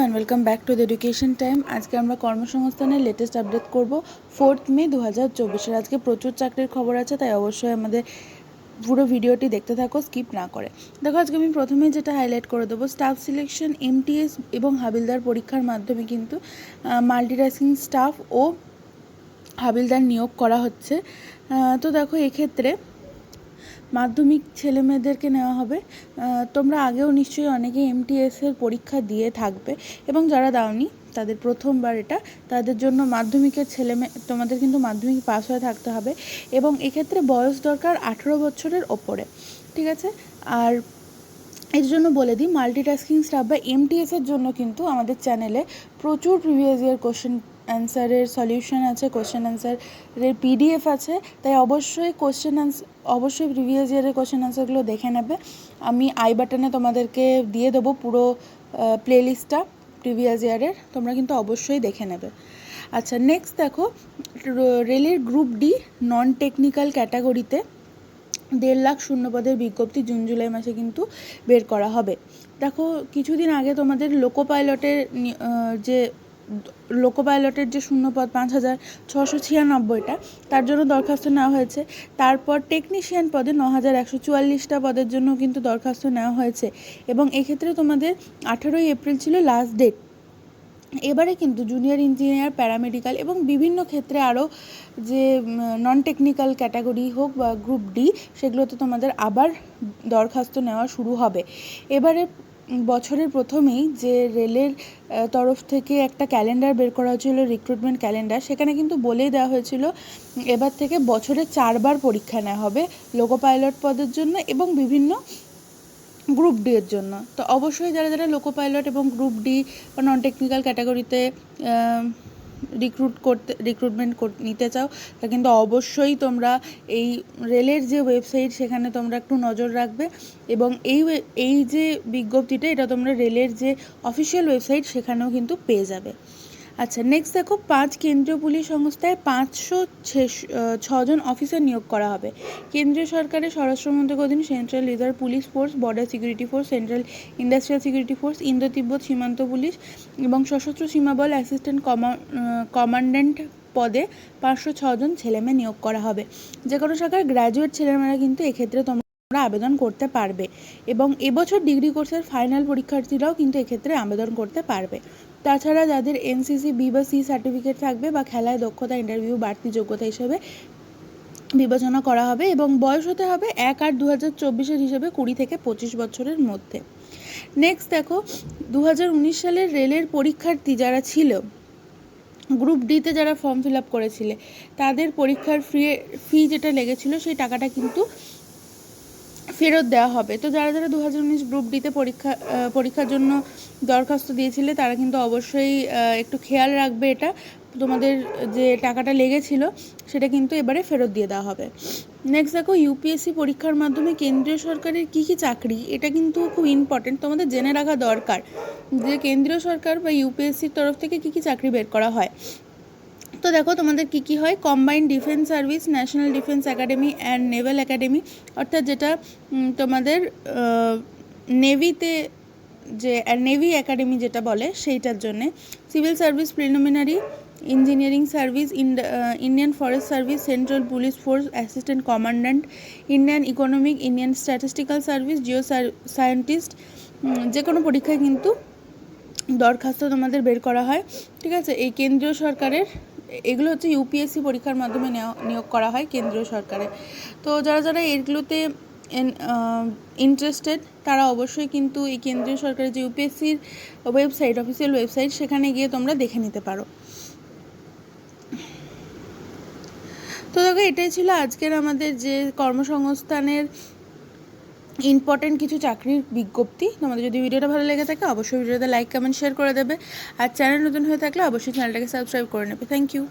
And welcome back to the education time আজকে আমরা কর্মসংস্থানের লেটেস্ট আপডেট করব ফোর্থ মে দু হাজার চব্বিশের আজকে প্রচুর চাকরির খবর আছে, তাই অবশ্যই আমাদের পুরো ভিডিওটি দেখতে থাকো স্কিপ না করে। দেখো, আজকে আমি প্রথমেই যেটা হাইলাইট করে দেবো স্টাফ সিলেকশন এমটিএস এবং হাবিলদার পরীক্ষার মাধ্যমে কিন্তু মাল্টিটাস্কিং স্টাফ ও হাবিলদার নিয়োগ করা হচ্ছে। তো দেখো, এক্ষেত্রে মাধ্যমিক ছেলে মেয়েদেরকে নেওয়া হবে। তোমরা আগেও নিশ্চয়ই অনেকে এমটিএস এর পরীক্ষা দিয়ে থাকবে এবং যারা দাওনি, তাদের প্রথমবার এটা। তাদের জন্য মাধ্যমিকের ছেলে মেয়ে তোমাদের কিন্তু মাধ্যমিক পাস হয়ে থাকতে হবে এবং এক্ষেত্রে বয়স দরকার আঠেরো বছরের ওপরে, ঠিক আছে? আর এর জন্য বলে দিই মাল্টিটাস্কিং স্টাফ বা এমটিএস এর জন্য কিন্তু আমাদের চ্যানেলে প্রচুর প্রিভিয়াস ইয়ার কোশ্চেন অ্যান্সারের সলিউশন আছে কোশ্চেন অ্যান্সারের পিডিএফ আছে, তাই অবশ্যই কোশ্চেন অ্যান্সার অবশ্যই প্রিভিয়াস ইয়ারের কোশ্চেন অ্যান্সারগুলো দেখে নেবে। আমি আই বাটনে তোমাদেরকে দিয়ে দেবো পুরো প্লেলিস্টটা প্রিভিয়াস ইয়ারের তোমরা কিন্তু অবশ্যই দেখে নেবে। আচ্ছা নেক্সট দেখো, রেলের গ্রুপ ডি নন টেকনিক্যাল ক্যাটাগরিতে দেড় লাখ শূন্য পদের বিজ্ঞপ্তি জুন, জুলাই মাসে কিন্তু বের করা হবে। দেখো, কিছুদিন আগে তোমাদের লোকো পাইলটের যে লোকো পাইলটের যে শূন্য পদ পাঁচ হাজার ছশো ছিয়ানব্বইটা, তার জন্য দরখাস্ত নেওয়া হয়েছে। তারপর টেকনিশিয়ান পদে ন হাজার একশো চুয়াল্লিশটা পদের জন্য কিন্তু দরখাস্ত নেওয়া হয়েছে এবং এক্ষেত্রে তোমাদের আঠেরোই এপ্রিল ছিল লাস্ট ডেট এবারে কিন্তু জুনিয়র ইঞ্জিনিয়ার প্যারামেডিক্যাল এবং বিভিন্ন ক্ষেত্রে আরও যে নন টেকনিক্যাল ক্যাটাগরি হোক বা গ্রুপ ডি সেগুলোতে তোমাদের আবার দরখাস্ত নেওয়া শুরু হবে। এবারে বছরের প্রথমেই যে রেলের তরফ থেকে একটা ক্যালেন্ডার বের করা হয়েছিল রিক্রুটমেন্ট ক্যালেন্ডার সেখানে কিন্তু বলেই দেওয়া হয়েছিল, এবার থেকে বছরে চারবার পরীক্ষা নেওয়া হবে লোকো পাইলট পদের জন্য এবং বিভিন্ন গ্রুপ ডি এর জন্য। তো অবশ্যই যারা যারা লোকো পাইলট এবং গ্রুপ ডি বা নন টেকনিক্যাল ক্যাটাগরিতে রিক্রুট করতে রিক্রুটমেন্ট নিতে চাও, তা কিন্তু অবশ্যই তোমরা এই রেলের যে ওয়েবসাইট সেখানে তোমরা একটু নজর রাখবে এবং এই এই যে বিজ্ঞপ্তিটা, এটা তোমরা রেলের যে অফিসিয়াল ওয়েবসাইট সেখানেও কিন্তু পেয়ে যাবে। আচ্ছা নেক্সট দেখো, পাঁচ কেন্দ্রীয় পুলিশ সংস্থায় পাঁচশো ছজন অফিসার নিয়োগ করা হবে। কেন্দ্রীয় সরকারের স্বরাষ্ট্রমন্ত্রক অধীন central reserve police force border security force central industrial security force Indo Tibet সীমান্ত পুলিশ এবং সশস্ত্র সীমাবল অ্যাসিস্ট্যান্ট কমান্ড্যান্ট পদে পাঁচশো ছজন ছেলেমেয়ে নিয়োগ করা হবে। যে কোনো শাখার গ্র্যাজুয়েট ছেলেমেয়েরা কিন্তু এক্ষেত্রে তোমরা আবেদন করতে পারবে এবং এবছর ডিগ্রি কোর্সের ফাইনাল পরীক্ষার্থীরাও কিন্তু এক্ষেত্রে আবেদন করতে পারবে। তাছাড়া যাদের এনসিসি বি বা সি সার্টিফিকেট থাকবে বা খেলায় দক্ষতা ইন্টারভিউ বাড়তি যোগ্যতা হিসেবে বিবেচনা করা হবে এবং বয়স হতে হবে এক আট দু হাজার চব্বিশের হিসেবে কুড়ি থেকে পঁচিশ বছরের মধ্যে। নেক্সট দেখো দু হাজার উনিশ সালের রেলের পরীক্ষার্থী যারা ছিল গ্রুপ ডিতে যারা ফর্ম ফিল আপ করেছিলে, তাদের পরীক্ষার ফি ফি যেটা লেগেছিল সেই টাকাটা কিন্তু ফেরত দেওয়া হবে। তো যারা যারা দু হাজার উনিশ গ্রুপ ডিতে পরীক্ষা পরীক্ষার জন্য দরখাস্ত দিয়েছিলে, তারা কিন্তু অবশ্যই একটু খেয়াল রাখবে এটা। তোমাদের যে টাকাটা লেগেছিল, সেটা কিন্তু এবারে ফেরত দিয়ে দেওয়া হবে। নেক্সট দেখো ইউপিএসসি পরীক্ষার মাধ্যমে কেন্দ্রীয় সরকারের কী কী চাকরি? এটা কিন্তু খুব ইম্পর্টেন্ট তোমাদের জেনে রাখা দরকার যে কেন্দ্রীয় সরকার বা ইউপিএসসির তরফ থেকে কী কী চাকরি বের করা হয়। তো দেখো তোমাদের কি কি হয়? Combined defence service national defence academy and naval academy অর্থাৎ যেটা তোমাদের নেভিতে যে নেভি একাডেমি যেটা বলে সেইটার জন্যে। Civil service preliminary engineering service Indian forest service central police force assistant commandant Indian economic Indian statistical service geo scientist যে কোনো পরীক্ষায় কিন্তু দরখাস্ত তোমাদের বের করা হয়। ঠিক আছে? এই কেন্দ্রীয় সরকারের এগুলো হচ্ছে ইউপিএসসি পরীক্ষার মাধ্যমে নিয়োগ করা হয় কেন্দ্রীয় সরকারে। তো যারা যারা এগুলোতে ইন্টারেস্টেড তারা অবশ্যই কিন্তু এই কেন্দ্রীয় সরকারের যে ইউপিএসসির ওয়েবসাইট অফিসিয়াল ওয়েবসাইট সেখানে গিয়ে তোমরা দেখে নিতে পারো। তো দেখো, এটাই ছিল আজকের আমাদের যে কর্মসংস্থানের ইম্পর্টেন্ট কিছু চাকরির বিজ্ঞপ্তি। তোমাদের যদি ভিডিওটা ভালো লেগে থাকে, অবশ্যই ভিডিওতে লাইক কমেন্ট শেয়ার করে দেবে। আর চ্যানেল নতুন হয়ে থাকলে অবশ্যই চ্যানেলটাকে সাবস্ক্রাইব করে নেবে। Thank you